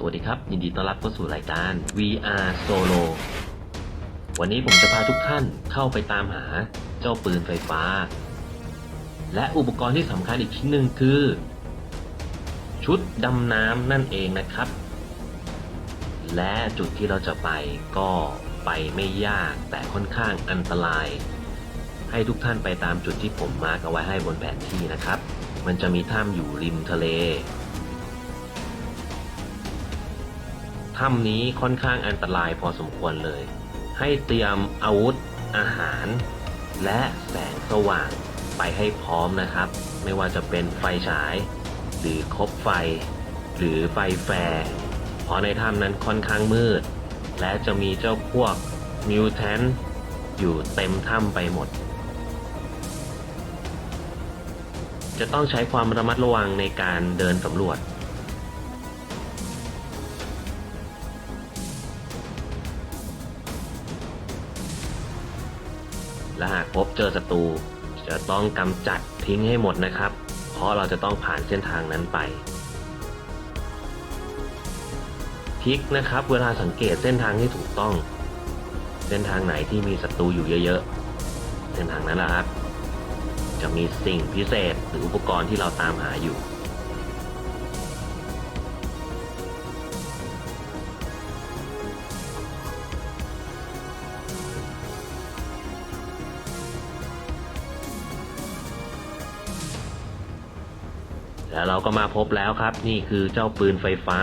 สวัสดีครับ ยินดีต้อนรับเข้าสู่รายการ VR Solo วันนี้ผมจะพาทุกท่านเข้าไปตามหาเจ้าปืนไฟฟ้า และอุปกรณ์ที่สำคัญอีกชิ้นหนึ่งคือ ชุดดำน้ำนั่นเองนะครับ และจุดที่เราจะไปก็ไปไม่ยากแต่ค่อนข้างอันตราย ให้ทุกท่านไปตามจุดที่ผมมาร์กเอาไว้ให้บนแผนที่นะครับ มันจะมีถ้ำอยู่ริมทะเล ถ้ำนี้ค่อนข้างอันตรายพอสมควรเลย ให้เตรียมอาวุธอาหาร และแสงสว่างไปให้พร้อมนะครับ ไม่ว่าจะเป็นไฟฉาย หรือคบไฟ หรือไฟแฟร์เพราะในถ้ำนั้นค่อนข้างมืด และจะมีเจ้าพวกมิวแทนอยู่เต็มถ้ำไปหมด จะต้องใช้ความระมัดระวังในการเดินสำรวจ และหากพบเจอศัตรูจะต้องกำจัดทิ้งให้หมดนะครับ เพราะเราจะต้องผ่านเส้นทางนั้นไปทริกนะครับ เวลาสังเกตเส้นทางที่ถูกต้อง เส้นทางไหนที่มีศัตรูอยู่เยอะๆ เส้นทางนั้นแหละครับ จะมีสิ่งพิเศษหรืออุปกรณ์ที่เราตามหาอยู่ แล้วเราก็มาพบแล้วครับ นี่คือเจ้าปืนไฟฟ้า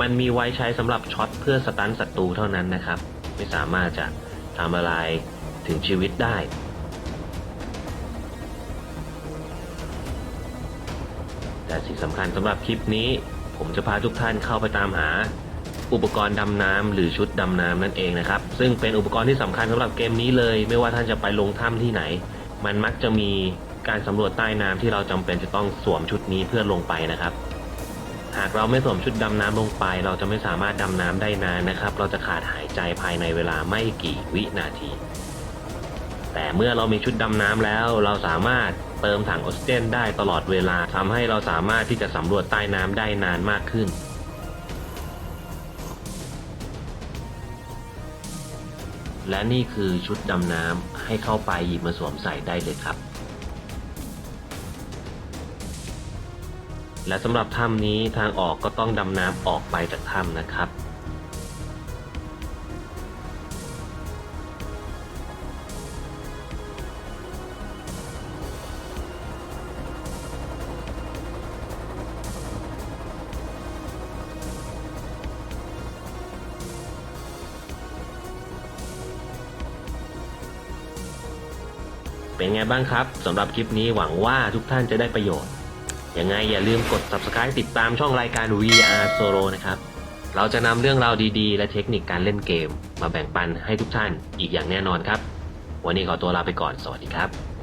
มันมีไว้ใช้สำหรับช็อตเพื่อสตันศัตรูเท่านั้นนะครับ ไม่สามารถจะทำอะไรถึงชีวิตได้แต่สิ่งสำคัญสำหรับคลิปนี้ ผมจะพาทุกท่านเข้าไปตามหา อุปกรณ์ดำน้ำหรือชุดดำน้ำนั่นเองนะครับ ซึ่งเป็นอุปกรณ์ที่สำคัญสำหรับเกมนี้เลย ไม่ว่าท่านจะไปลงถ้ำที่ไหน มันมักจะมีการสำรวจใต้น้ำที่เราจำเป็นจะต้องสวมชุดนี้เพื่อลงไปนะครับ หากเราไม่สวมชุดดำน้ำลงไป เราจะไม่สามารถดำน้ำได้นานนะครับ เราจะขาดหายใจภายในเวลาไม่กี่วินาที แต่เมื่อเรามีชุดดำน้ำแล้ว เราสามารถเติมถังออกซิเจนได้ตลอดเวลาทำให้เราสามารถที่จะสำรวจใต้น้ำได้นานมากขึ้น และนี่คือชุดดำน้ำให้เข้าไปหยิบมาสวมใส่ได้เลยครับ และสำหรับถ้ำนี้ทางออกก็ต้องดำน้ำออกไปจากถ้ำนะครับ เป็นไงบ้างครับสำหรับคลิปนี้หวังว่าทุกท่านจะได้ประโยชน์ ยังไงอย่าลืมกด subscribe ติดตามช่องรายการ VR Solo นะครับ เราจะนำเรื่องราวดีๆ และเทคนิคการเล่นเกม มาแบ่งปันให้ทุกท่านอีกอย่างแน่นอนครับ วันนี้ขอตัวลาไปก่อน สวัสดีครับ